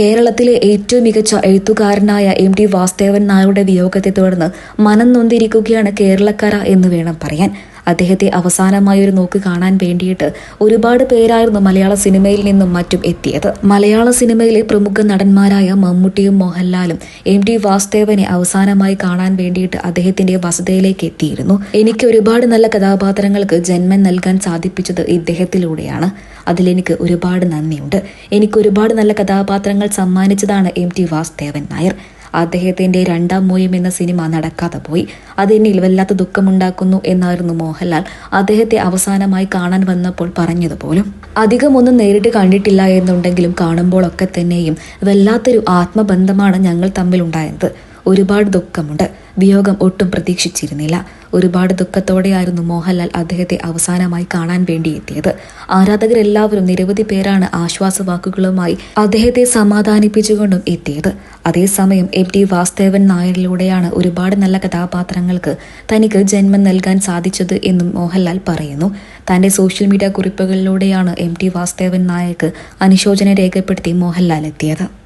കേരളത്തിലെ ഏറ്റവും മികച്ച എഴുത്തുകാരനായ എം ടി വാസുദേവൻ നായരുടെ വിയോഗത്തെ തുടർന്ന് മനം നൊന്തിരിക്കുകയാണ് കേരളക്കര എന്ന് വേണം പറയാൻ. അദ്ദേഹത്തെ അവസാനമായി ഒരു നോക്ക് കാണാൻ വേണ്ടിയിട്ട് ഒരുപാട് പേരായിരുന്നു മലയാള സിനിമയിൽ നിന്നും മറ്റും എത്തിയത്. മലയാള സിനിമയിലെ പ്രമുഖ നടന്മാരായ മമ്മൂട്ടിയും മോഹൻലാലും എം ടി വാസുദേവനെ അവസാനമായി കാണാൻ വേണ്ടിയിട്ട് അദ്ദേഹത്തിന്റെ വസതയിലേക്ക് എത്തിയിരുന്നു. എനിക്ക് ഒരുപാട് നല്ല കഥാപാത്രങ്ങൾക്ക് ജന്മം നൽകാൻ സാധിപ്പിച്ചത് ഇദ്ദേഹത്തിലൂടെയാണ്. അതിലെനിക്ക് ഒരുപാട് നന്ദിയുണ്ട്. എനിക്ക് ഒരുപാട് നല്ല കഥാപാത്രങ്ങൾ സമ്മാനിച്ചതാണ് എം ടി വാസുദേവൻ നായർ. അദ്ദേഹത്തിന്റെ രണ്ടാം മൂയം എന്ന സിനിമ നടക്കാതെ പോയി. അതെന്നിൽ വല്ലാത്ത ദുഃഖമുണ്ടാക്കുന്നു എന്നായിരുന്നു മോഹൻലാൽ അദ്ദേഹത്തെ അവസാനമായി കാണാൻ വന്നപ്പോൾ പറഞ്ഞതുപോലും. അധികമൊന്നും നേരിട്ട് കണ്ടിട്ടില്ല എന്നുണ്ടെങ്കിലും കാണുമ്പോഴൊക്കെ തന്നെയും വല്ലാത്തൊരു ആത്മബന്ധമാണ് ഞങ്ങൾ തമ്മിലുണ്ടായത്. ഒരുപാട് ദുഃഖമുണ്ട്. വിയോഗം ഒട്ടും പ്രതീക്ഷിച്ചിരുന്നില്ല. ഒരുപാട് ദുഃഖത്തോടെയായിരുന്നു മോഹൻലാൽ അദ്ദേഹത്തെ അവസാനമായി കാണാൻ വേണ്ടി എത്തിയത് ആരാധകരെല്ലാവരും നിരവധി പേരാണ് ആശ്വാസവാക്കുകളുമായി അദ്ദേഹത്തെ സമാധാനിപ്പിച്ചുകൊണ്ടും എത്തിയത്. അതേസമയം എം ടി വാസുദേവൻ നായരിലൂടെയാണ് ഒരുപാട് നല്ല കഥാപാത്രങ്ങൾക്ക് തനിക്ക് ജന്മം നൽകാൻ സാധിച്ചത് എന്നും മോഹൻലാൽ പറയുന്നു. തന്റെ സോഷ്യൽ മീഡിയ കുറിപ്പുകളിലൂടെയാണ് എം ടി വാസുദേവൻ നായർക്ക് അനുശോചനം രേഖപ്പെടുത്തി മോഹൻലാൽ എത്തിയത്.